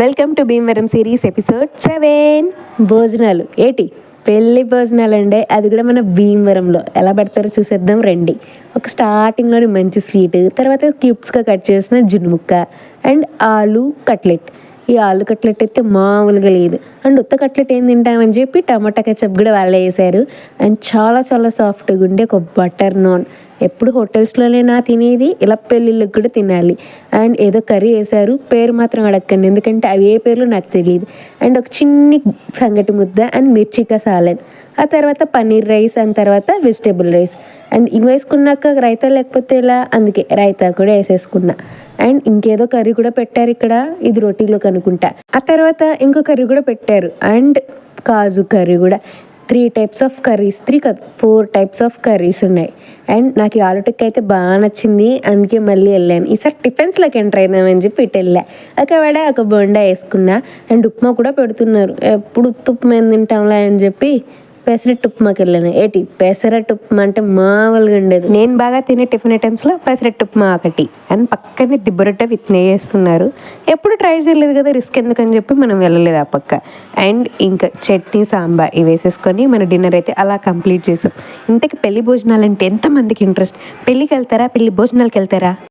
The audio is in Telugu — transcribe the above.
Welcome to Bhimavaram series episode seven. భోజనాలు. ఏటి? పెళ్ళి భోజనాలు అండి. అది కూడా మన భీమవరంలో. ఎలా పెడతారో చూసేద్దాం రండి. ఒక స్టార్టింగ్లోని మంచి స్వీట్ తర్వాత క్యూబ్స్గా కట్ చేసిన జునుముక్క అండ్ ఆలు కట్లెట్ ఈ ఆలు కట్లెట్ అయితే మామూలుగా లేదు. అండ్ ఉత్త కట్లెట్ ఏం తింటామని చెప్పి టమాటా కెచప్ కూడా వాళ్ళే వేసారు. అండ్ చాలా చాలా సాఫ్ట్గా ఉండే ఒక బటర్ నాన్ ఎప్పుడు హోటల్స్లోనే నా తినేది ఇలా పెళ్ళిళ్ళకి కూడా తినాలి. అండ్ ఏదో కర్రీ వేశారు పేరు మాత్రం అడగండి ఎందుకంటే అవి ఏ పేర్లు నాకు తెలియదు. అండ్ ఒక చిన్ని సంగటి ముద్ద అండ్ మిర్చికా సాలెన్ ఆ తర్వాత పన్నీర్ రైస్ అండ్ తర్వాత వెజిటేబుల్ రైస్. అండ్ ఇవి వేసుకున్నాక రైతా లేకపోతే ఇలా అందుకే రైతా కూడా వేసేసుకున్నా. అండ్ ఇంకేదో కర్రీ కూడా పెట్టారు ఇక్కడ ఇది రోటీలోకి అనుకుంటా. ఆ తర్వాత ఇంకో కర్రీ కూడా పెట్టారు. అండ్ కాజు కర్రీ కూడా. Three types of curries three కాదు ఫోర్ టైప్స్ ఆఫ్ కర్రీస్ ఉన్నాయి. అండ్ నాకు ఈ ఆలుటిక్ అయితే బాగా నచ్చింది. అందుకే మళ్ళీ వెళ్ళాను. ఈసారి టిఫిన్స్లోకి ఎంటర్ అయినామని చెప్పి ఇటు వెళ్ళా. అక్కడ ఒక బొండా వేసుకున్నా. అండ్ ఉప్మా కూడా పెడుతున్నారు. ఎప్పుడు ఉత్త ఉప్మా ఏం తింటాంలే అని చెప్పి పెసరట్టు ఉప్మాకి వెళ్ళాను ఏటి? పెసరట్టు ఉప్మా అంటే మామూలుగా ఉండేది. నేను బాగా తినే టిఫిన్ ఐటమ్స్లో పెసరట్టు ఉప్మా ఒకటి. అండ్ పక్కనే దిబ్బరొట్ట విత్ చేస్తున్నారు ఎప్పుడు ట్రై చేయలేదు కదా రిస్క్ ఎందుకని చెప్పి మనం వెళ్ళలేదు ఆ పక్క. అండ్ ఇంకా చట్నీ సాంబార్ ఇవి వేసేసుకొని మన డిన్నర్ అయితే అలా కంప్లీట్ చేసాం. ఇంతకి పెళ్ళి భోజనాలు అంటే ఎంతమందికి ఇంట్రెస్ట్? పెళ్ళికి వెళ్తారా? పెళ్ళి భోజనాలకి వెళ్తారా?